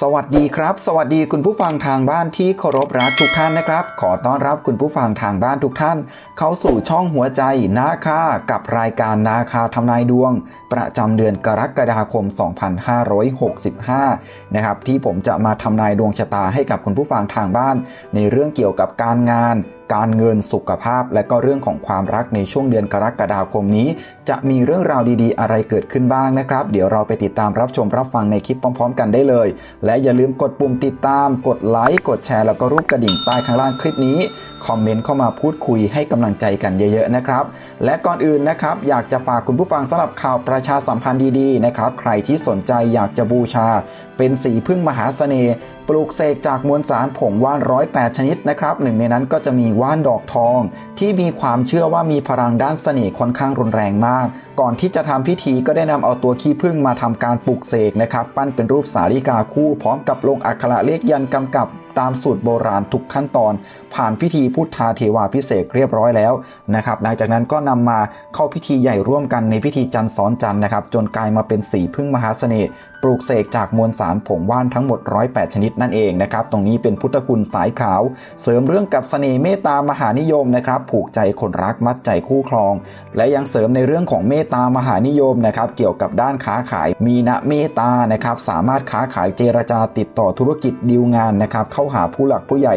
สวัสดีครับ สวัสดีคุณผู้ฟังทางบ้านที่เคารพรักทุกท่านนะครับ ขอต้อนรับคุณผู้ฟังทางบ้านทุกท่าน เข้าสู่ช่องหัวใจนาคากับรายการนาคาทำนายดวง ประจำเดือนกรกฎาคม 2565 นะครับที่ผมจะมาทำนายดวงชะตาให้กับคุณผู้ฟังทางบ้าน ในเรื่องเกี่ยวกับการงาน การเงินสุขภาพ และก็เรื่องของความรักในช่วงเดือนกรกฎาคมนี้ จะมีเรื่องราวดีๆ อะไรเกิดขึ้นบ้างนะครับ เดี๋ยวเราไปติดตามรับชมรับฟังในคลิปพร้อม ๆ กันได้เลย และอย่าลืมกดปุ่มติดตาม กดไลค์กดแชร์แล้วก็รูปกระดิ่งใต้ข้างล่างคลิปนี้คอมเมนต์เข้ามาพูดคุยให้กำลังใจกันเยอะๆนะครับ และก่อนอื่นนะครับ อยากจะฝากคุณผู้ฟังสำหรับข่าวประชาสัมพันธ์ดีๆนะครับ ใครที่สนใจอยากจะบูชา เป็นสีพึ่งมหาเสน่ห์ปลูกเสกจากมวลสารผงว่านร้อยแปดชนิดนะครับหนึ่งในนั้นก็จะมีว่านดอกทอง ที่มีความเชื่อว่ามีพลังด้านเสน่ห์ค่อนข้างรุนแรงมาก ก่อนที่จะทำพิธีก็ได้นำเอาตัวขี้ผึ้งมาทำการปลูกเสกนะครับ ปั้นเป็นรูปสาริกาคู่พร้อมกับลงอักขระเลขยันต์กำกับตามสูตรโบราณทุกขั้นตอน ผ่านพิธีพุทธาเทวาพิเศษเรียบร้อยแล้วนะครับหลังจากนั้นก็นำมาเข้าพิธีใหญ่ร่วมกันในพิธีจันทร์ซ้อนจันทร์นะครับ จนกลายมาเป็นสีพึ่งมหาเสน่ห์ปลูกเสกจากมวลสารผงว่านทั้งหมด 108 ชนิดนั่นเองนะครับ ตรงนี้เป็นพุทธคุณสายขาว เสริมเรื่องกับเสน่ห์เมตตามหานิยมนะครับ ผูกใจคนรักมัดใจคู่ครอง และยังเสริมในเรื่องของเมตตามหานิยมนะครับเกี่ยวกับด้านค้าขายมีนะเมตตานะครับสามารถค้าขายเจรจาติดต่อธุรกิจดีลงานนะครับเข้าหาผู้หลักผู้ใหญ่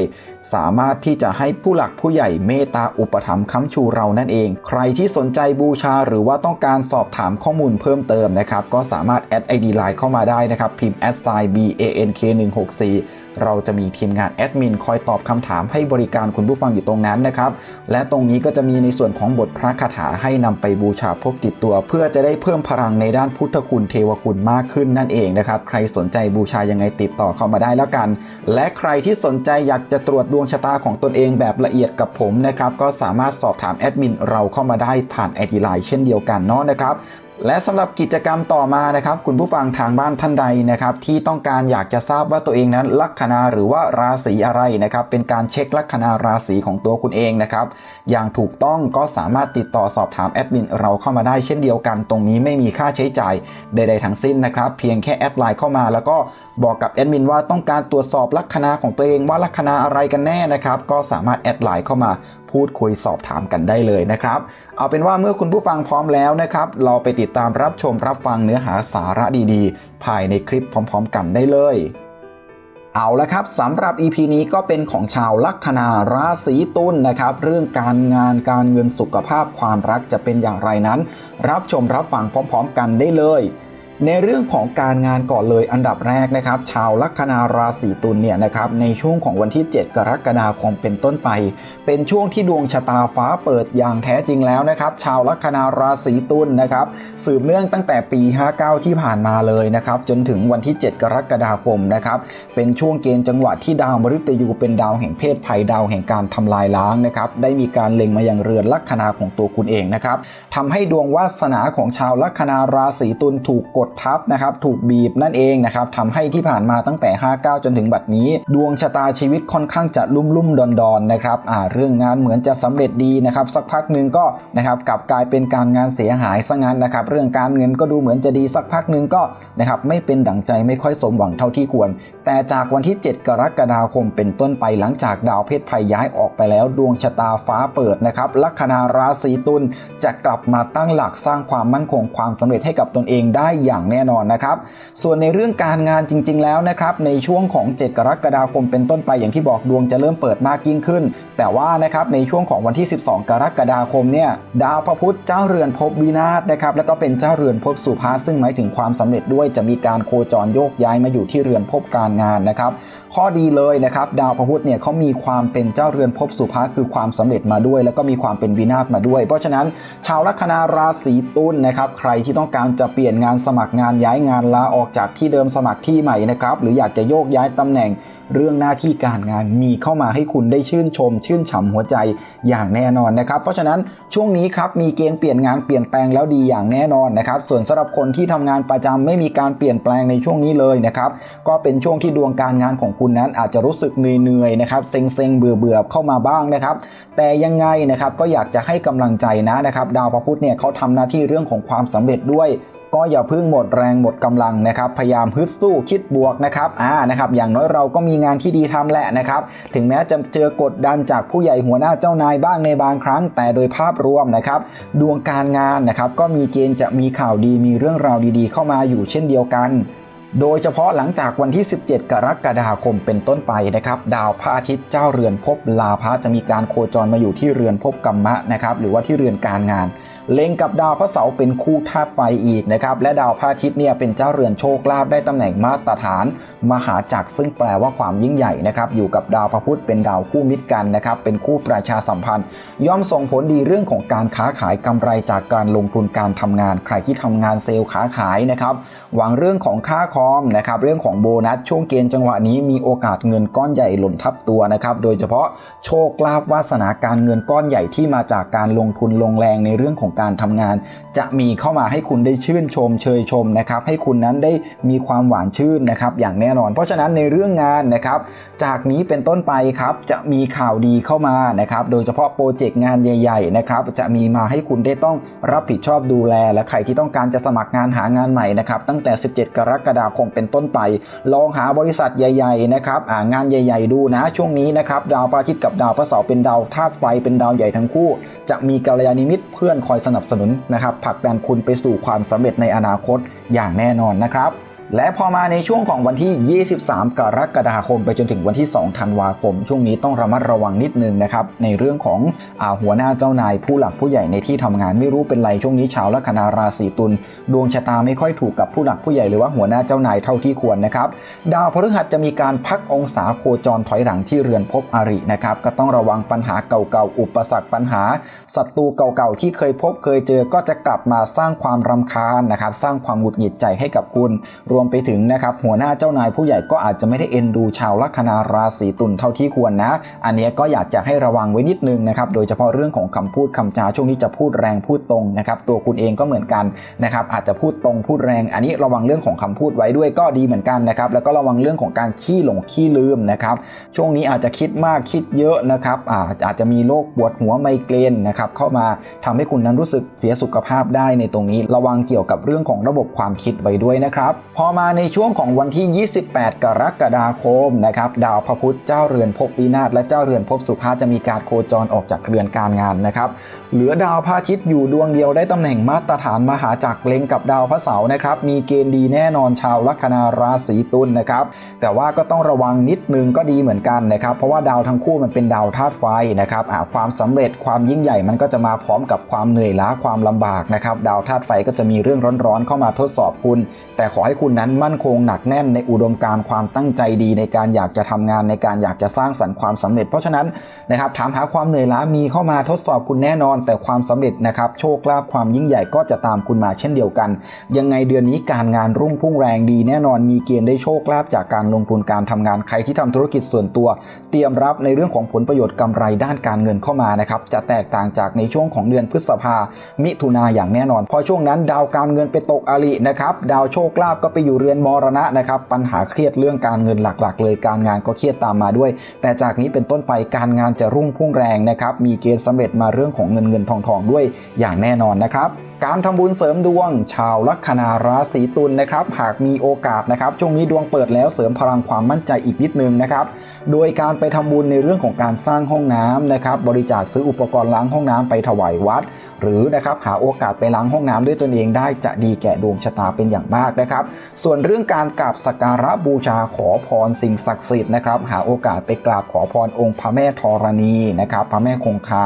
สามารถที่จะให้ผู้หลักผู้ใหญ่เมตตาอุปถัมภ์ค้ำชูเรานั่นเอง ใครที่สนใจบูชาหรือว่าต้องการสอบถามข้อมูลเพิ่มเติมนะครับก็สามารถแอดไอดีไลน์เข้ามาได้นะครับพิมพ์ s i b a n k 1 6 4เราจะมีทีมงานแอดมินคอยตอบคำถามให้บริการคุณผู้ฟังอยู่ตรงนั้นนะครับ และตรงนี้ก็จะมีในส่วนของบทพระคาถาให้นำไปบูชาพกติดตัว เพื่อจะได้เพิ่มพลังในด้านพุทธคุณเทวคุณมากขึ้นนั่นเองนะครับ ใครสนใจบูชายังไงติดต่อเข้ามาได้แล้วกัน และใครที่สนใจอยากจะตรวจดวงชะตาของตนเองแบบละเอียดกับผมนะครับก็สามารถสอบถามแอดมินเราเข้ามาได้ผ่านไอดีไลน์เช่นเดียวกันเนาะนะครับ และสำหรับกิจกรรมต่อมานะครับ คุณผู้ฟังทางบ้านท่านใดนะครับ ที่ต้องการอยากจะทราบว่าตัวเองนั้นลัคนาหรือว่าราศีอะไรนะครับ เป็นการเช็คลัคนาราศีของตัวคุณเองนะครับ อย่างถูกต้องก็สามารถติดต่อสอบถามแอดมินเราเข้ามาได้เช่นเดียวกัน ตรงนี้ไม่มีค่าใช้จ่ายใดๆทั้งสิ้นนะครับ เพียงแค่แอดไลน์เข้ามา แล้วก็บอกกับแอดมินว่าต้องการตรวจสอบลัคนาของตัวเองว่าลัคนาอะไรกันแน่นะครับ ก็สามารถแอดไลน์เข้ามาพูดคุยสอบถามกันได้เลยนะครับ เอาเป็นว่าเมื่อคุณผู้ฟังพร้อมแล้วนะครับ เราไปติดตามรับชมรับฟังเนื้อหาสาระดีๆ ภายในคลิปพร้อมๆ กันได้เลย เอาละครับสำหรับ EP นี้ก็เป็นของชาวลัคนาราศีตุลนะครับ เรื่องการงานการเงินสุขภาพความรักจะเป็นอย่างไรนั้น รับชมรับฟังพร้อม ๆ กันได้เลย ในเรื่องของการงานก่อนเลยอันดับแรกนะครับ ชาวลัคนาราศีตุลเนี่ยนะครับในช่วงของวันที่ 7 กรกฎาคมเป็นต้นไป เป็นช่วงที่ดวงชะตาฟ้าเปิดอย่างแท้จริงแล้วนะครับ ชาวลัคนาราศีตุลนะครับ สืบเนื่องตั้งแต่ปี 59 ที่ผ่านมาเลยนะครับ จนถึงวันที่ 7 กรกฎาคมนะครับ เป็นช่วงเกณฑ์จังหวะที่ดาวมฤตยูเป็นดาวแห่งเพศภัยดาวแห่งการทำลายล้างนะครับได้มีการเล็งมายังเรือนลัคนาของตัวคุณเองนะครับทำให้ดวงวาสนาของชาวลัคนาราศีตุลถูกกดทับนะครับถูกบีบนั่นเองนะครับทำให้ที่ผ่านมาตั้งแต่ 59 จนถึงบัดนี้ ดวงชะตาชีวิตค่อนข้างจะลุ่มลุ่มดอนดอนนะครับอ่าเรื่องงานเหมือนจะสำเร็จดีนะครับสักพักหนึ่งก็นะครับกลับกลายเป็นการงานเสียหายซะงั้นนะครับเรื่องการเงินก็ดูเหมือนจะดีสักพักหนึ่งก็นะครับไม่เป็นดั่งใจไม่ค่อยสมหวังเท่าที่ควร แต่จากวันที่ 7 กรกฎาคมเป็นต้นไปหลังจากดาวเพชรภัยย้ายออกไปแล้ว ดวงชะตาฟ้าเปิดนะครับลัคนาราศีตุลจะกลับมาตั้งหลักสร้างความมั่นคงความสำเร็จให้กับตนเองได้อยางแน่นอนนะครับ ส่วนในเรื่องการงานจริง ๆ แล้วนะครับในช่วงของ 7 กรกฎาคมเป็นต้นไปอย่างที่บอกดวงจะเริ่มเปิดมากยิ่งขึ้น แต่ว่านะครับในช่วงของวันที่ 12 กรกฎาคมเนี่ยดาวพระพุธเจ้าเรือนภพวินาศนะครับแล้วก็เป็นเจ้าเรือนภพสุภาซึ่งหมายถึงความสำเร็จด้วยจะมีการโคจรโยกย้ายมาอยู่ที่เรือนภพการงานนะครับข้อดีเลยนะครับดาวพระพุธเนี่ยเขามีความเป็นเจ้าเรือนภพสุภาคือความสำเร็จมาด้วย แล้วก็มีความเป็นวินาศมาด้วย เพราะฉะนั้น ชาวลัคนาราศีตุลนะครับใครที่ต้องการจะเปลี่ยนงานสมัครงานย้ายงานลาออกจากที่เดิมสมัครที่ใหม่นะครับ หรืออยากจะโยกย้ายตำแหน่งเรื่องหน้าที่การงานมีเข้ามาให้คุณได้ชื่นชม ชื่นฉ่ำหัวใจอย่างแน่นอนนะครับ เพราะฉะนั้นช่วงนี้ครับมีเกณฑ์เปลี่ยนงานเปลี่ยนแปลงแล้วดีอย่างแน่นอนนะครับ ส่วนสำหรับคนที่ทำงานประจำไม่มีการเปลี่ยนแปลงในช่วงนี้เลยนะครับก็เป็นช่วงที่ดวงการงานของคุณนั้นอาจจะรู้สึกเหนื่อยๆนะครับเซ็งๆเบื่อๆเข้ามาบ้างนะครับ แต่ยังไงนะครับก็อยากจะให้กำลังใจนะนะครับ ดาวพระพุธเนี่ยเขาทำหน้าที่เรื่องของความสำเร็จด้วย ก็อย่าเพิ่งหมดแรงหมดกำลังนะครับ พยายามฮึดสู้คิดบวกนะครับอ่านะครับ อย่างน้อยเราก็มีงานที่ดีทำแหละนะครับ ถึงแม้จะเจอกดดันจากผู้ใหญ่หัวหน้าเจ้านายบ้างในบางครั้ง แต่โดยภาพรวมนะครับ ดวงการงานนะครับก็มีเกณฑ์จะมีข่าวดีมีเรื่องราวดีๆ เข้ามาอยู่เช่นเดียวกัน โดยเฉพาะหลังจากวันที่ 17 กรกฎาคมเป็นต้นไปนะครับ ดาวพระอาทิตย์เจ้าเรือนภพลาภะจะมีการโคจรมาอยู่ที่เรือนภพกัมมะนะครับ หรือว่าที่เรือนการงาน เล็งกับดาวพระเสาร์เป็นคู่ธาตุไฟอีกนะครับ และดาวพระอาทิตย์เนี่ยเป็นเจ้าเรือนโชคลาภได้ตำแหน่งมาตรฐาน มหาจักรซึ่งแปลว่าความยิ่งใหญ่นะครับ อยู่กับดาวพระพุธเป็นดาวคู่มิตรกันนะครับ เป็นคู่ประชาสัมพันธ์ ย่อมส่งผลดีเรื่องของการค้าขายกำไรจากการลงทุนการทำงาน ใครที่ทำงานเซลล์ค้าขายนะครับ หวังเรื่องของค่าคอมนะครับเรื่องของโบนัสช่วงเกณฑ์จังหวะนี้มีโอกาสเงินก้อนใหญ่หล่นทับตัวนะครับโดยเฉพาะโชคลาภวาสนาการเงินก้อนใหญ่ที่มาจากการลงทุนลงแรงในเรื่องของการทำงาน จะมีเข้ามาให้คุณได้ชื่นชมเชยชมนะครับให้คุณนั้นได้มีความหวานชื่นนะครับอย่างแน่นอน เพราะฉะนั้นในเรื่องงานนะครับจากนี้เป็นต้นไปครับจะมีข่าวดีเข้ามานะครับโดยเฉพาะโปรเจกต์งานใหญ่ๆนะครับจะมีมาให้คุณได้ต้องรับผิดชอบดูแล และใครที่ต้องการจะสมัครงานหางานใหม่นะครับตั้งแต่ 17 กรกฎาคมเป็นต้นไป ลองหาบริษัทใหญ่ๆนะครับางานใหญ่ ๆ ดูนะช่วงนี้นะครับดาวพระอาทิตย์กับดาวพระเสาร์เป็นดาวธาตุไฟเป็นดาวใหญ่ทั้งคู่ จะมีกัลยาณมิตรเพื่อนคอยสนับสนุนนะครับผลักดันคุณไปสู่ความสำเร็จในอนาคตอย่างแน่นอนนะครับ และพอมาในช่วงของวันที่ 23 กรกฎาคม ไปจนถึงวันที่ 2 ธันวาคม ช่วงนี้ต้องระมัดระวังนิดนึงนะครับ ในเรื่องของอหัวหน้าเจ้านายผู้หลักผู้ใหญ่ในที่ทำงานไม่รู้เป็นไร ช่วงนี้ชาวลัคนาราศีตุลดวงชะตาไม่ค่อยถูกกับผู้หลักผู้ใหญ่หรือว่าหัวหน้าเจ้านายเท่าที่ควรนะครับ ดาวพฤหัสจะมีการพักองศาโคจรถอยหลังที่เรือนภพอรินะครับ ก็ต้องระวังปัญหาเก่าๆอุปสรรคปัญหาศัตรูเก่าๆที่เคยพบเคยเจอก็จะกลับมาสร้างความรำคาญนะครับ สร้างความหงุดหงิดใจให้กับคุณรวมไปถึงนะครับหัวหน้าเจ้านายผู้ใหญ่ก็อาจจะไม่ได้เอ็นดูชาวลัคนาราศีตุลเท่าที่ควรนะ อันนี้ก็อยากจะให้ระวังไว้นิดนึงนะครับโดยเฉพาะเรื่องของคำพูดคำจาช่วงนี้จะพูดแรงพูดตรงนะครับตัวคุณเองก็เหมือนกันนะครับอาจจะพูดตรงพูดแรง อันนี้ระวังเรื่องของคำพูดไว้ด้วยก็ดีเหมือนกันนะครับแล้วก็ระวังเรื่องของการขี้หลงขี้ลืมนะครับช่วงนี้อาจจะคิดมากคิดเยอะนะครับอาอาจจะมีโรคปวดหัวไมเกรนนะครับเข้ามาทำให้คุณนั้นรู้สึกเสียสุขภาพได้ในตรงนี้ ระวังเกี่ยวกับเรื่องของระบบความคิดไว้ด้วยนะครับพอมาในช่วงของวันที่ 28 กรกฎาคมนะครับดาวพระพุธเจ้าเรือนภพวินาศและเจ้าเรือนภพสุภาจะมีการโคจรออกจากเรือนการงานนะครับเหลือดาวพระอาทิตย์อยู่ดวงเดียวได้ตำแหน่งมาตรฐานมหาจักรเล็งกับดาวพระเสาร์นะครับมีเกณฑ์ดีแน่นอนชาวลัคนาราศีตุลนะครับแต่ว่าก็ต้องระวังนิดนึงก็ดีเหมือนกันนะครับเพราะว่าดาวทั้งคู่มันเป็นดาวธาตุไฟนะครับความสำเร็จความยิ่งใหญ่มันก็จะมาพร้อมกับความเหนื่อยล้าความลำบากนะครับดาวธาตุไฟก็จะมีเรื่องร้อนๆเข้ามาทดสอบคุณ แต่ขอให้คุณนั้นมั่นคงหนักแน่นในอุดมการณ์ความตั้งใจดีในการอยากจะทำงานในการอยากจะสร้างสรรค์ความสำเร็จ เพราะฉะนั้นนะครับถามหาความเหนื่อยล้ามีเข้ามาทดสอบคุณแน่นอน แต่ความสำเร็จนะครับโชคลาภความยิ่งใหญ่ก็จะตามคุณมาเช่นเดียวกัน ยังไงเดือนนี้การงานรุ่งพุ่งแรงดีแน่นอนมีเกณฑ์ได้โชคลาภจากการลงทุนการทำงานใครที่ทำธุรกิจส่วนตัว เตรียมรับในเรื่องของผลประโยชน์กำไรด้านการเงินเข้ามานะครับจะแตกต่างจากในช่วงของเดือนพฤษภามิถุนาอย่างแน่นอนพราะช่วงนั้นดาวการเงินไปตกอรินะครับดาวโชคลาภก็ไปอยู่เรือนมรณะนะครับ ปัญหาเครียดเรื่องการเงินหลักๆ เลยการงานก็เครียดตามมาด้วย แต่จากนี้เป็นต้นไปการงานจะรุ่งพุ่งแรงนะครับมีเกณฑ์สำเร็จมาเรื่องของเงินเงินทองทองด้วยอย่างแน่นอนนะครับ การทำบุญเสริมดวง ชาวลัคนาราศีตุลนะครับ หากมีโอกาสนะครับช่วงนี้ดวงเปิดแล้วเสริมพลังความมั่นใจอีกนิดนึงนะครับ โดยการไปทำบุญในเรื่องของการสร้างห้องน้ำนะครับ บริจาคซื้ออุปกรณ์ล้างห้องน้ำไปถวายวัด หรือนะครับหาโอกาสไปล้างห้องน้ำด้วยตนเองได้จะดีแก่ดวงชะตาเป็นอย่างมากนะครับ ส่วนเรื่องการกราบสักการะบูชาขอพรสิ่งศักดิ์สิทธิ์นะครับ หาโอกาสไปกราบขอพรองค์พระแม่ธรณีนะครับ พระแม่คงคา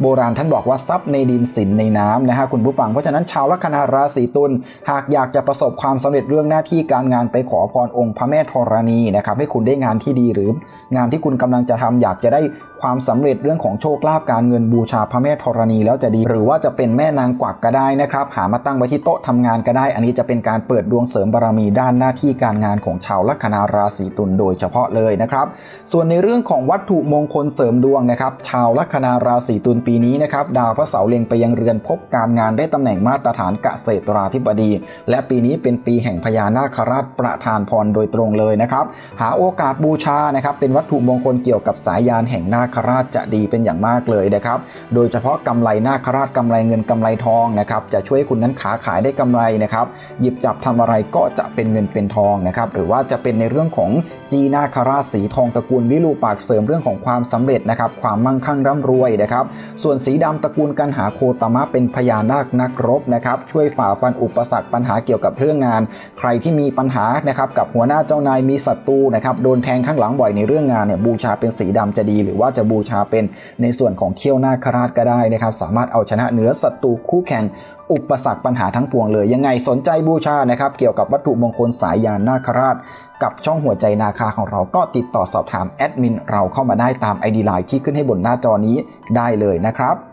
โบราณท่านบอกว่าทรัพย์ในดินสินในน้ำนะฮะคุณผู้ฟังเพราะฉะนั้นชาวลัคนาราศีตุลหากอยากจะประสบความสำเร็จเรื่องหน้าที่การงานไปขอพรองค์พระแม่ธรณีนะครับให้คุณได้งานที่ดีหรือ งานที่คุณกำลังจะทำอยากจะได้ความสำเร็จเรื่องของโชคลาภการเงินบูชาพระแม่ธรณีแล้วจะดี หรือว่าจะเป็นแม่นางกวักก็ได้นะครับ หามาตั้งไว้ที่โต๊ะทำงานก็ได้ อันนี้จะเป็นการเปิดดวงเสริมบารมีด้านหน้าที่การงานของชาวลัคนาราศีตุลโดยเฉพาะเลยนะครับ ส่วนในเรื่องของวัตถุมงคลเสริมดวงนะครับ ชาวลัคนาราศีตุลปีนี้นะครับดาวพระเสาร์เล็งไปยังเรือนพบการงานได้ตำแหน่งมาตรฐานเกษตราธิบดี และปีนี้เป็นปีแห่งพญานาคราชประทานพรโดยตรงเลยนะครับ หาโอกาสบูชานะครับเป็นวัตถุมงคลเกี่ยวกับสายยานแห่งนาคราชจะดีเป็นอย่างมากเลยนะครับ โดยเฉพาะกำไรนาคราชกำไรเงินกำไรทองนะครับจะช่วยคุณนั้นขาขายได้กำไรนะครับหยิบจับทำอะไรก็จะเป็นเงินเป็นทองนะครับหรือว่าจะเป็นในเรื่องของจีนาคราชสีทองตระกูลวิรูปากเสริมเรื่องของความสำเร็จนะครับความมั่งคั่งร่ำรวยนะครับส่วนสีดำตระกูลกันหาโคตมะเป็นพญานาคนักรบนะครับช่วยฝ่าฟันอุปสรรคปัญหาเกี่ยวกับเรื่องงาน ใครที่มีปัญหานะครับกับหัวหน้าเจ้านายมีศัตรูนะครับโดนแทงข้างหลังบ่อยในเรื่องงานเนี่ยบูชาเป็นสีดำจะดี หรือว่าจะบูชาเป็นในส่วนของเขี้ยวนาคราชก็ได้นะครับสามารถเอาชนะเหนือศัตรูคู่แข่งอุปสรรคปัญหาทั้งปวงเลย ยังไงสนใจบูชานะครับเกี่ยวกับวัตถุมงคลสายยานนาคราช กับช่องหัวใจนาคาของเราก็ติดต่อสอบถามแอดมินเราเข้ามาได้ตาม ID ไลน์ที่ขึ้นให้บนหน้าจอนี้ได้เลยนะครับ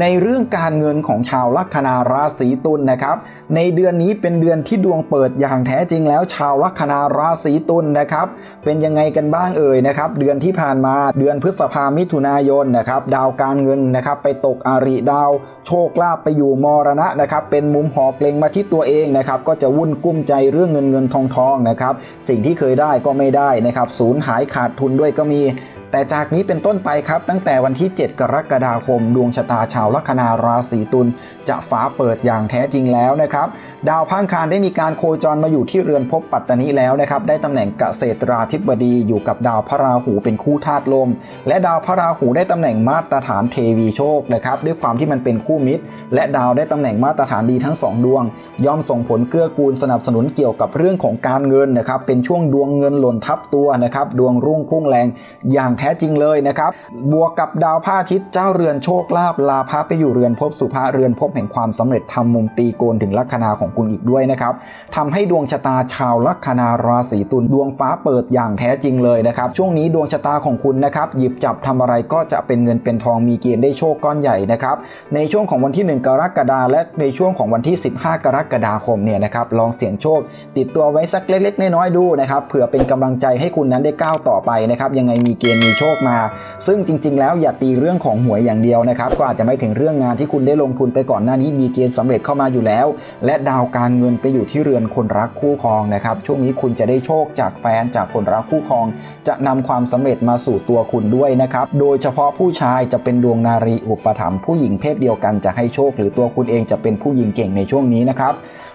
ในเรื่องการเงินของชาวลัคนาราศีตุลนะครับ ในเดือนนี้เป็นเดือนที่ดวงเปิดอย่างแท้จริงแล้ว ชาวลัคนาราศีตุลนะครับ เป็นยังไงกันบ้างเอ่ยนะครับ เดือนที่ผ่านมาเดือนพฤษภามิถุนายนนะครับ ดาวการเงินนะครับ ไปตกอาริดาว โชคลาภไปอยู่มรณะนะครับ เป็นมุมหอกเล็งมาที่ตัวเองนะครับ ก็จะวุ่นกุ้มใจเรื่องเงินเงินทองทองนะครับ สิ่งที่เคยได้ก็ไม่ได้นะครับ สูญหายขาดทุนด้วยก็มี แต่จากนี้เป็นต้นไปครับ ตั้งแต่วันที่ 7 กรกฎาคม ดวงชะตาชาวลัคนาราศีตุลจะฟ้าเปิดอย่างแท้จริงแล้วนะครับ ดาวพังคารได้มีการโคจรมาอยู่ที่เรือนภพปัตตานีแล้วนะครับ ได้ตำแหน่งเกษตราธิบดีอยู่กับดาวพระราหูเป็นคู่ธาตุลม และดาวพระราหูได้ตำแหน่งมาตรฐานเทวีโชคนะครับด้วยความที่มันเป็นคู่มิตร และดาวได้ตำแหน่งมาตรฐานดีทั้งสองดวง ย่อมส่งผลเกื้อกูลสนับสนุนเกี่ยวกับเรื่องของการเงินนะครับเป็นช่วงดวงเงินหล่นทับตัวนะครับดวงรุ่งพุ่งแรงอย่างแท้จริงเลยนะครับ บวกกับดาวพระอาทิตย์เจ้าเรือนโชคลาภลาภไปอยู่เรือนภพสุภาเรือนภพแห่งความสำเร็จทำมุมตีโกนถึงลัคนาของคุณอีกด้วยนะครับทำให้ดวงชะตาชาวลัคนาราศีตุลดวงฟ้าเปิดอย่างแท้จริงเลยนะครับ ช่วงนี้ดวงชะตาของคุณนะครับหยิบจับทำอะไรก็จะเป็นเงินเป็นทองมีเกณฑ์ได้โชคก้อนใหญ่นะครับ ในช่วงของวันที่ 1 กรกฎาคมและในช่วงของวันที่ 15 กรกฎาคมเนี่ยนะครับลองเสี่ยงโชค ติดตัวไว้สักเล็กๆน้อยๆดูนะครับเผื่อเป็นกำลังใจให้คุณนั้นได้ก้าวต่อไปนะครับยังไงมีเกณฑ์มีโชคมา ซึ่งจริง ๆ แล้วอย่าตีเรื่องของหวยอย่างเดียวนะครับก็อาจจะไม่ถึงเรื่องงานที่คุณได้ลงทุนไปก่อนหน้านี้มีเกณฑ์สำเร็จเข้ามาอยู่แล้ว และดาวการเงินไปอยู่ที่เรือนคนรักคู่ครองนะครับช่วงนี้คุณจะได้โชคจากแฟนจากคนรักคู่ครอง จะนำความสำเร็จมาสู่ตัวคุณด้วยนะครับโดยเฉพาะผู้ชายจะเป็นดวงนารีอุปถัมภ์ผู้หญิงเพศเดียวกันจะให้โชค หรือตัวคุณเองจะเป็นผู้หญิงเก่งในช่วงนี้นะครับ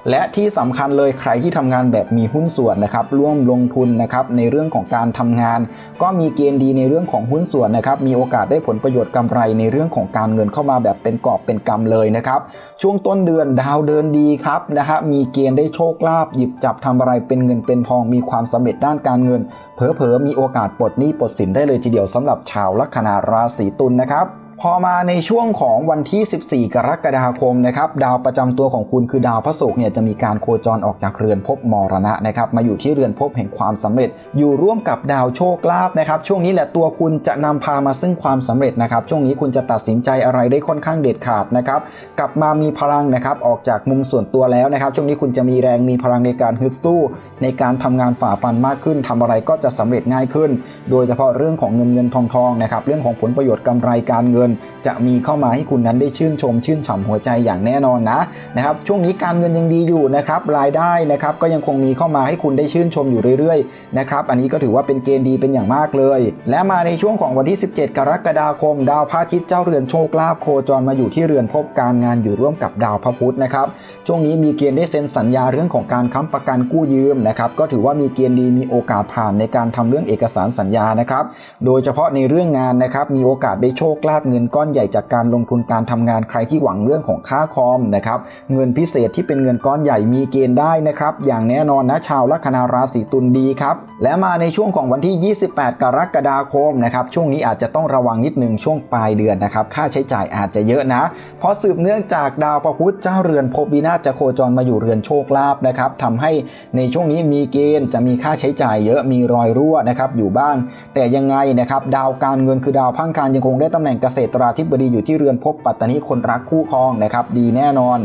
และที่สำคัญเลยใครที่ทำงานแบบมีหุ้นส่วนนะครับร่วมลงทุนนะครับในเรื่องของการทำงาน ก็มีเกณฑ์ดีในเรื่องของหุ้นส่วนนะครับมีโอกาสได้ผลประโยชน์กำไรในเรื่องของการเงินเข้ามาแบบเป็นกอบเป็นกำเลยนะครับ ช่วงต้นเดือนดาวเดินดีครับนะฮะมีเกณฑ์ได้โชคลาภหยิบจับทำอะไรเป็นเงินเป็นทองมีความสำเร็จด้านการเงิน เผลอๆมีโอกาสปลดหนี้ปลดสินได้เลยทีเดียวสำหรับชาวลัคนาราศีตุลนะครับ พอมาในช่วงของวันที่ 14 กรกฎาคมนะครับดาวประจำตัวของคุณคือดาวพระศุกร์เนี่ยจะมีการโคจรออกจากเรือนภพมรณะนะครับมาอยู่ที่เรือนภพแห่งความสำเร็จ อยู่ร่วมกับดาวโชคลาภนะครับช่วงนี้แหละตัวคุณจะนำพามาซึ่งความสำเร็จนะครับช่วงนี้คุณจะตัดสินใจอะไรได้ค่อนข้างเด็ดขาดนะครับกลับมามีพลังนะครับออกจากมุมส่วนตัวแล้วนะครับช่วงนี้คุณจะมีแรงมีพลังในการฮึดสู้ ในการทำงานฝ่าฟันมากขึ้นทำอะไรก็จะสำเร็จง่ายขึ้น โดยเฉพาะเรื่องของเงินเงินทองทองนะครับเรื่องของผลประโยชน์กำไรการเงินจะมีเข้ามาให้คุณนั้นได้ชื่นชม ชื่นฉ่ำหัวใจอย่างแน่นอนนะนะครับช่วงนี้การเงินยังดีอยู่นะครับรายได้นะครับก็ยังคงมีเข้ามาให้คุณได้ชื่นชมอยู่เรื่อยๆนะครับอันนี้ก็ถือว่าเป็นเกณฑ์ดีเป็นอย่างมากเลย และมาในช่วงของวันที่ 17 กรกฎาคม ดาวพระอาทิตย์เจ้าเรือนโชคลาภโคจรมาอยู่ที่เรือนภพการงานอยู่ร่วมกับดาวพระพุธนะครับช่วงนี้มีเกณฑ์ได้เซ็นสัญญาเรื่องของการค้ำประกันกู้ยืมนะครับก็ถือว่ามีเกณฑ์ดีมีโอกาสผ่านในการทำเรื่องเอกสารสัญญานะครับโดยเฉพาะในเรื่องงานนะครับมีโอกาสได้โชคลาภเงินงินก้อนใหญ่จากการลงทุนการทำงานใครที่หวังเรื่องของค่าคอมนะครับเงินพิเศษที่เป็นเงินก้อนใหญ่มีเกณฑ์ได้นะครับอย่างแน่นอนนะชาวลัคนาราศีตุลดีครับและมาในช่วงของวันที่ 28 กรกฎาคมนะครับช่วงนี้อาจจะต้องระวังนิดนึงช่วงปลายเดือนนะครับค่าใช้จ่ายอาจจะเยอะนะ เพราะสืบเนื่องจากดาวพระพุธเจ้าเรือนภพวินาศจะโคจรมาอยู่เรือนโชคลาภนะครับทำให้ในช่วงนี้มีเกณฑ์จะมีค่าใช้จ่ายเยอะมีรอยรั่วนะครับอยู่บ้าง แต่ยังไงนะครับดาวการเงินคือดาวพังคารยังคงได้ตำแหน่งเกษตรตราธิบดีอยู่ที่เรือนพบปัตตานีคนรักคู่ครองนะครับดีแน่นอน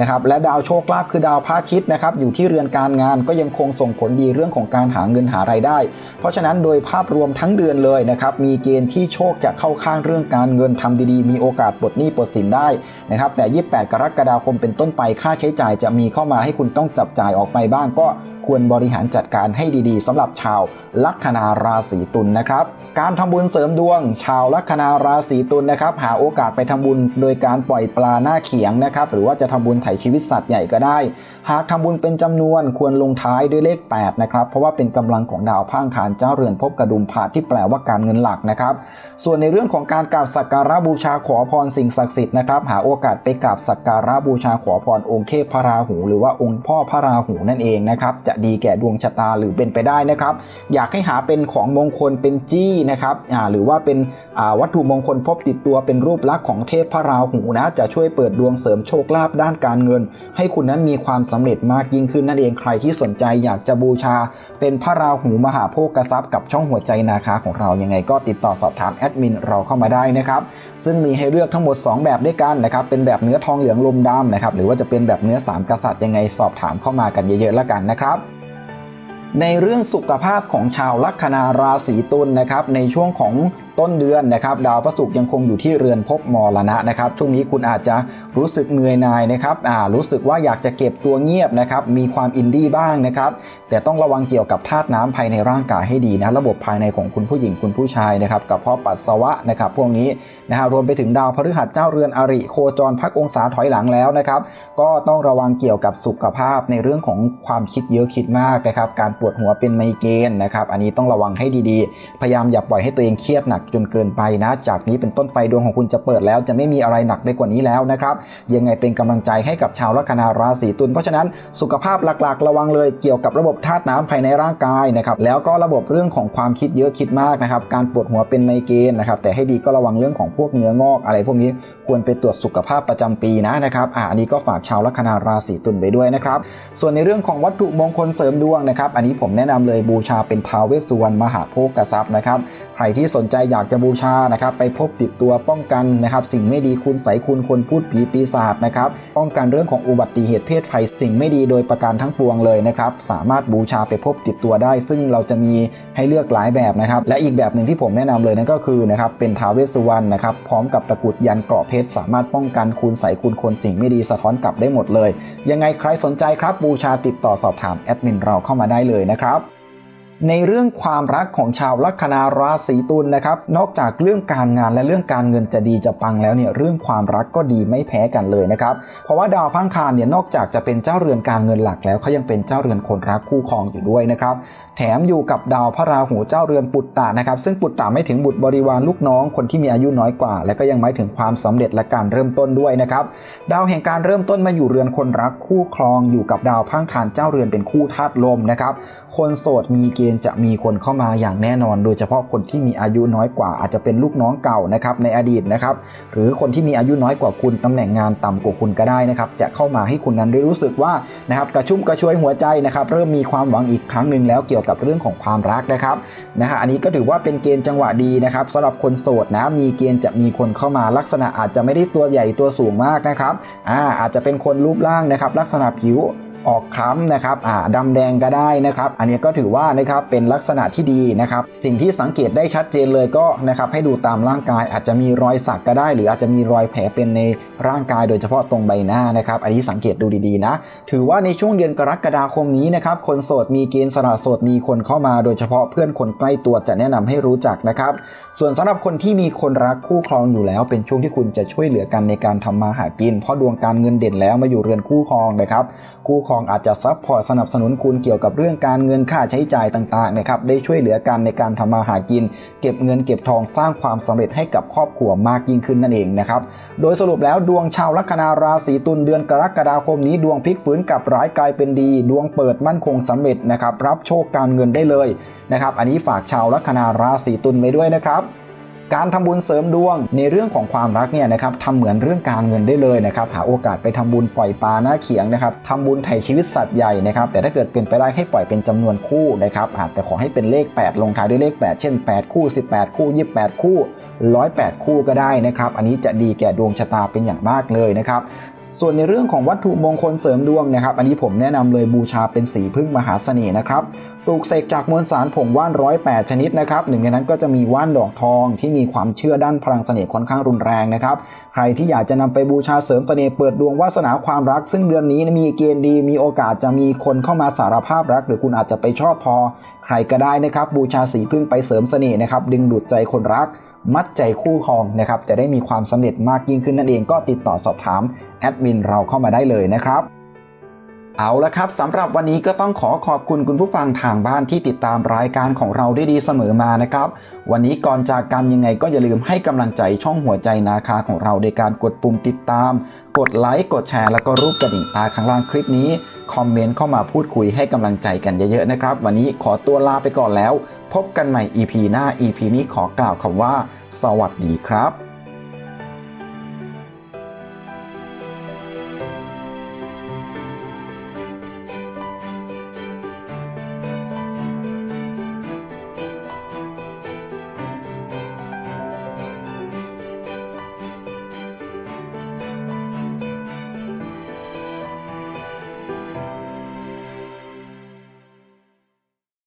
นะครับและดาวโชคลาภคือดาวพระอาทิตย์นะครับอยู่ที่เรือนการงานก็ยังคงส่งผลดีเรื่องของการหาเงินหารายได้ เพราะฉะนั้นโดยภาพรวมทั้งเดือนเลยนะครับมีเกณฑ์ที่โชคจะเข้าข้างเรื่องการเงินทำดีๆ มีโอกาสปลดหนี้ปลดสินได้นะครับแต่ 28 กรกฎาคมเป็นต้นไปค่าใช้จ่ายจะมีเข้ามาให้คุณต้องจับจ่ายออกไปบ้าง ก็ควรบริหารจัดการให้ดีๆสำหรับชาวลัคนาราศีตุลนะครับการทำบุญเสริมดวง ชาวลัคนาราศีตุลนะครับหาโอกาสไปทำบุญโดยการปล่อยปลาหน้าเขียงนะครับหรือว่าจะทำบุญไถชีวิตสัตว์ใหญ่ก็ได้ หากทำบุญเป็นจำนวนควรลงท้ายด้วยเลข 8 นะครับ เพราะว่าเป็นกำลังของดาวพางคารเจ้าเรือนภพกระดุมผาดที่แปลว่าการเงินหลักนะครับ ส่วนในเรื่องของการกราบสักการะบูชาขอพรสิ่งศักดิ์สิทธิ์นะครับ หาโอกาสไปกราบสักการะบูชาขอพรองค์เทพพระราหู หรือว่าองค์พ่อพระราหูนั่นเองนะครับ จะดีแก่ดวงชะตาหรือเป็นไปได้นะครับ อยากให้หาเป็นของมงคลเป็นจี้นะครับอ่าหรือว่าเป็นอ่าวัตถุมงคลพบติดตัวเป็นรูปลักษณ์ของเทพพระราหูนะ จะช่วยเปิดดวงเสริมโชคลาภด้านการเงิน ให้คุณนั้นมีความสำเร็จมากยิ่งขึ้นนั่นเองใครที่สนใจอยากจะบูชา เป็นพระราหูมหาโภคทรัพย์กับช่องหัวใจนาคาของเรายังไงก็ติดต่อสอบถามแอดมินเราเข้ามาได้นะครับซึ่งมีให้เลือกทั้งหมด 2 แบบด้วยกันนะครับเป็นแบบเนื้อทองเหลืองลมดำนะครับหรือว่าจะเป็นแบบเนื้อสามกษัตริย์ยังไงสอบถามเข้ามากันเยอะๆแล้วกันนะครับในเรื่องสุขภาพของชาวลัคนาราศีตุลนะครับในช่วงของ ต้นเดือนนะครับดาวพระศุกร์ยังคงอยู่ที่เรือนภพมรณะนะครับช่วงนี้คุณอาจจะรู้สึกเหนื่อยหน่ายนะครับอ่ารู้สึกว่าอยากจะเก็บตัวเงียบนะครับมีความอินดี้บ้างนะครับแต่ต้องระวังเกี่ยวกับธาตุน้ำภายในร่างกายให้ดีนะระบบภายในของคุณผู้หญิงคุณผู้ชายนะครับกับเพาะปัสสาวะนะครับพวกนี้นะฮะรวมไปถึงดาวพฤหัสเจ้าเรือนอริโคจรพักองศาถอยหลังแล้วนะครับก็ต้องระวังเกี่ยวกับสุขภาพในเรื่องของความคิดเยอะคิดมากนะครับการปวดหัวเป็นไมเกรนนะครับอันนี้ต้องระวังให้ดีๆ พยายามอย่าปล่อยให้ตัวเองเครียดหนักจนเกินไปนะ จากนี้เป็นต้นไปดวงของคุณจะเปิดแล้ว จะไม่มีอะไรหนักไปกว่านี้แล้วนะครับ ยังไงเป็นกำลังใจให้กับชาวลัคนาราศีตุลเพราะฉะนั้นสุขภาพหลักๆ ระวังเลยเกี่ยวกับระบบธาตุน้ำภายในร่างกายนะครับแล้วก็ระบบเรื่องของความคิดเยอะคิดมากนะครับการปวดหัวเป็นไมเกรนนะครับแต่ให้ดีก็ระวังเรื่องของพวกเนื้องอก อะไรพวกนี้ควรไปตรวจสุขภาพประจำปีนะนะครับอ่าอันนี้ก็ฝากชาวลัคนาราศีตุลไปด้วยนะครับส่วนในเรื่องของวัตถุมงคลเสริมดวงนะครับ อันนี้ผมแนะนำเลยบูชาเป็นท้าวเวสสุวรรณมหาโภคทรัพย์นะครับใครที่สนใจอยากจะบูชานะครับไปพบติดตัวป้องกันนะครับสิ่งไม่ดีคุณใสคุณคนพูดผีปีศาจนะครับป้องกันเรื่องของอุบัติเหตุเพศภัยสิ่งไม่ดีโดยประการทั้งปวงเลยนะครับสามารถบูชาไปพบติดตัวได้ ซึ่งเราจะมีให้เลือกหลายแบบนะครับและอีกแบบหนึ่งที่ผมแนะนำเลยนั่นก็คือนะครับเป็นท้าวเวสสุวรรณนะครับพร้อมกับตะกุดยันเกราะเพชรสามารถป้องกันคุณใสคุณคนสิ่งไม่ดีสะท้อนกลับได้หมดเลย ยังไงใครสนใจครับบูชาติดต่อสอบถามแอดมินเราเข้ามาได้เลยนะครับ ในเรื่องความรักของชาวลัคนาราศีตุลนะครับ นอกจากเรื่องการงานและเรื่องการเงินจะดีจะปังแล้วเนี่ยเรื่องความรักก็ดีไม่แพ้กันเลยนะครับ เพราะว่าดาวพังคารเนี่ยนอกจากจะเป็นเจ้าเรือนการเงินหลักแล้วเขายังเป็นเจ้าเรือนคนรักคู่ครองอยู่ด้วยนะครับ แถมอยู่กับดาวพระราหูเจ้าเรือนปุตตะนะครับ ซึ่งปุตตะไม่ถึงบุตรบริวารลูกน้องคนที่มีอายุน้อยกว่า และก็ยังหมายถึงความสำเร็จและการเริ่มต้นด้วยนะครับ ดาวแห่งการเริ่มต้นมาอยู่เรือนคนรักคู่ครองอยู่กับดาวพังคารเจ้าเรือนเป็นคู่ธาตุลมนะครับ คนโสดมีเกณฑ์จะมีคนเข้ามาอย่างแน่นอน โดยเฉพาะคนที่มีอายุน้อยกว่า อาจจะเป็นลูกน้องเก่านะครับในอดีตนะครับหรือคนที่มีอายุน้อยกว่าคุณตำแหน่งงานต่ำกว่าคุณก็ได้นะครับจะเข้ามาให้คุณนั้นได้รู้สึกว่านะครับกระชุ่มกระชวยหัวใจนะครับเริ่มมีความหวังอีกครั้งหนึ่งแล้วเกี่ยวกับเรื่องของความรักนะครับนะฮะอันนี้ก็ถือว่าเป็นเกณฑ์จังหวะดีนะครับสำหรับคนโสดนะมีเกณฑ์จะมีคนเข้ามาลักษณะอาจจะไม่ได้ตัวใหญ่ตัวสูงมากนะครับอ่าอาจจะเป็นคนรูปร่างนะครับลักษณะผิว ออกคล้ำนะครับอ่าดำแดงก็ได้นะครับ อันนี้ก็ถือว่านะครับเป็นลักษณะที่ดีนะครับ สิ่งที่สังเกตได้ชัดเจนเลยก็นะครับให้ดูตามร่างกายอาจจะมีรอยสักก็ได้ หรืออาจจะมีรอยแผลเป็นในร่างกายโดยเฉพาะตรงใบหน้านะครับ อันนี้สังเกตดูดีๆนะ ถือว่าในช่วงเดือนกรกฎาคมนี้นะครับ คนโสดมีเกณฑ์สละโสดมีคนเข้ามา โดยเฉพาะเพื่อนคนใกล้ตัวจะแนะนำให้รู้จักนะครับ ส่วนสำหรับคนที่มีคนรักคู่ครองอยู่แล้ว เป็นช่วงที่คุณจะช่วยเหลือกันในการทำมาหากิน เพราะดวงการเงินเด่นแล้วมาอยู่เรือนคู่ครองนะครับ คู่ครองอาจจะซับพอร์ตสนับสนุนคุณเกี่ยวกับเรื่องการเงินค่าใช้จ่ายต่างๆนะครับได้ช่วยเหลือกันในการทำมาหากิน เก็บเงินเก็บทองสร้างความสำเร็จให้กับครอบครัวมากยิ่งขึ้นนั่นเองนะครับโดยสรุปแล้วดวงชาวลัคนาราศีตุลเดือนกรกฎาคมนี้ดวงพลิกฟื้นกับร้ายกลายเป็นดี ดวงเปิดมั่นคงสำเร็จนะครับรับโชคการเงินได้เลยนะครับอันนี้ฝากชาวลัคนาราศีตุลไว้ด้วยนะครับ การทำบุญเสริมดวงในเรื่องของความรักเนี่ยนะครับทำเหมือนเรื่องการเงินได้เลยนะครับหาโอกาสไปทำบุญปล่อยปลาหน้าเขียงนะครับทำบุญไถ่ชีวิตสัตว์ใหญ่นะครับแต่ถ้าเกิดเป็นไปได้ให้ปล่อยเป็นจำนวนคู่นะครับอาจแต่ขอให้เป็นเลข 8 ลงท้ายด้วยเลข 8 เช่น 8 คู่ 18 คู่ 28 คู่ 108 คู่ก็ได้นะครับอันนี้จะดีแก่ดวงชะตาเป็นอย่างมากเลยนะครับ ส่วนในเรื่องของวัตถุมงคลเสริมดวงนะครับ อันนี้ผมแนะนำเลยบูชาเป็นสีพึ่งมหาเสน่ห์นะครับปลูกเสกจากมวลสารผงว่านร้อยแปดชนิดนะครับหนึ่งในนั้นก็จะมีว่านดอกทองที่มีความเชื่อด้านพลังเสน่ห์ค่อนข้างรุนแรงนะครับใครที่อยากจะนำไปบูชาเสริมเสน่ห์เปิดดวงวาสนาความรัก ซึ่งเดือนนี้มีเกณฑ์ดีมีโอกาสจะมีคนเข้ามาสารภาพรัก หรือคุณอาจจะไปชอบพอ ใครก็ได้นะครับบูชาสีพึ่งไปเสริมเสน่ห์นะครับดึงดูดใจคนรัก มัดใจคู่ครองนะครับจะได้มีความสำเร็จมากยิ่งขึ้นนั่นเองก็ติดต่อสอบถามแอดมินเราเข้ามาได้เลยนะครับ เอาละครับสำหรับวันนี้ก็ต้องขอขอบคุณคุณผู้ฟังทางบ้านที่ติดตามรายการของเราได้ดีเสมอมานะครับ วันนี้ก่อนจากกันยังไงก็อย่าลืมให้กำลังใจช่องหัวใจนาคาของเราโดยการกดปุ่มติดตาม กดไลค์กดแชร์แล้วก็รูปกระดิ่งตาข้างล่างคลิปนี้คอมเมนต์เข้ามาพูดคุยให้กำลังใจกันเยอะๆนะครับ วันนี้ขอตัวลาไปก่อนแล้ว พบกันใหม่ EP หน้า EP นี้ขอกล่าวคำว่า สวัสดีครับ